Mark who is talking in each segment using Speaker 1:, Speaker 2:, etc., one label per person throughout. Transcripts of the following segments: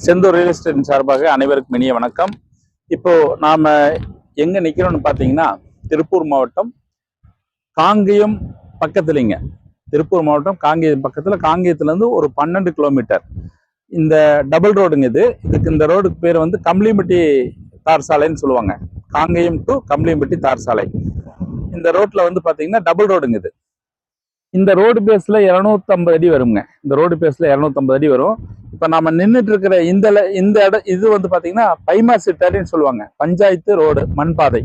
Speaker 1: Senthur real எஸ்டேட்டின் சார்பாக அனைவருக்கும் இனிய வணக்கம். இப்போ நாம் எங்கே நிற்கிறோம்னு பார்த்தீங்கன்னா திருப்பூர் மாவட்டம் காங்கேயம் பக்கத்துலங்க. திருப்பூர் மாவட்டம் காங்கேயம் பக்கத்தில். காங்கேயத்துலேருந்து ஒரு பன்னெண்டு கிலோமீட்டர் இந்த டபுள் ரோடுங்க இது. இதுக்கு இந்த ரோடுக்கு பேர் வந்து கம்ளிம்பட்டி தார் சாலைன்னு சொல்லுவாங்க. காங்கேயம் டு கம்ளிம்பட்டி தார் சாலை. இந்த ரோட்டில் வந்து பார்த்தீங்கன்னா டபுள் ரோடுங்க இது. இந்த ரோடு பேஸில் இரநூத்தம்பது அடி வருங்க. இந்த ரோடு பேஸில் இரநூத்தம்பது அடி வரும். இப்போ நாம நின்றுட்டு இருக்கிற இந்த இந்த இடம் இது வந்து பார்த்தீங்கன்னா பைமா டேரின்னு சொல்லுவாங்க. பஞ்சாயத்து ரோடு மண் பாதை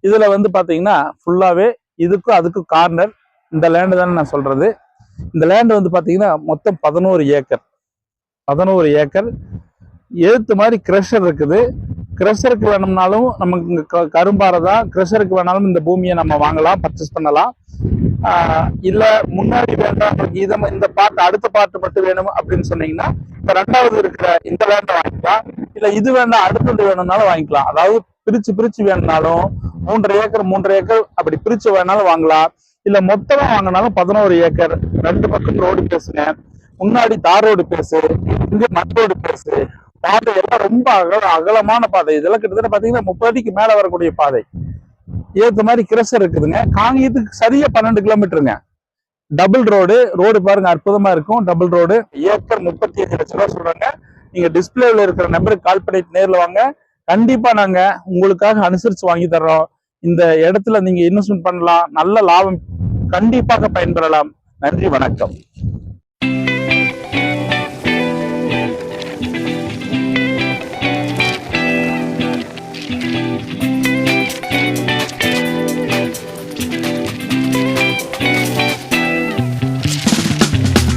Speaker 1: இதில் வந்து பார்த்தீங்கன்னா ஃபுல்லாகவே இதுக்கும் அதுக்கும் கார்னர் இந்த லேண்டு தானே நான் சொல்கிறது இந்த லேண்ட் வந்து பார்த்தீங்கன்னா மொத்தம் பதினோரு ஏக்கர். பதினோரு ஏக்கர். எழுத்து மாதிரி கிரஷர் இருக்குது. கிரஷருக்கு வேணும்னாலும் நமக்கு இங்கே க- கரும்பாறை தான். கிரஷருக்கு வேணாலும் இந்த பூமியை நம்ம வாங்கலாம் பர்ச்சேஸ் பண்ணலாம். இல்ல முன்னாடி வேண்டாம் இதை இந்த பாட்டு அடுத்த பாட்டு மட்டும் வேணும் அப்படின்னு சொன்னீங்கன்னா இப்ப ரெண்டாவது இருக்கிற இந்த வேண்டாம் வாங்கிக்கலாம். இல்ல இது வேண்டாம் அடுத்தது வேணும்னாலும் வாங்கிக்கலாம். அதாவது பிரிச்சு பிரிச்சு வேணும்னாலும் மூன்றரை ஏக்கர் மூன்றரை ஏக்கர் அப்படி பிரிச்சு வேணாலும் வாங்கலாம். இல்ல மொத்தமா வாங்கினாலும் பதினோரு ஏக்கர். ரெண்டு பக்கம் ரோடு பேசுங்க. முன்னாடி தார் ரோடு பேசு இங்க மண் ரோடு பேசு. பாதை எல்லாம் ரொம்ப அகல அகலமான பாதை. இதெல்லாம் கிட்டத்தட்ட பாத்தீங்கன்னா முப்பது அடிக்கு மேல வரக்கூடிய பாதை. ஏற்ற மாதிரி கிரஷர் இருக்குதுங்க. காங்கேயத்துக்கு சரியா பன்னெண்டு கிலோமீட்டருங்க. டபுள் ரோடு ரோடு பாருங்க அற்புதமா இருக்கும். டபுள் ரோடு ஏக்கர் முப்பத்தி அஞ்சு லட்ச ரூபா சொல்றாங்க. நீங்க டிஸ்பிளேல இருக்கிற நம்பருக்கு கால் பண்ணிட்டு நேரில் வாங்க. கண்டிப்பா நாங்க உங்களுக்காக அனுசரிச்சு வாங்கி தர்றோம். இந்த இடத்துல நீங்க இன்வெஸ்ட்மெண்ட் பண்ணலாம். நல்ல லாபம் கண்டிப்பாக பயன்பெறலாம். நன்றி வணக்கம்.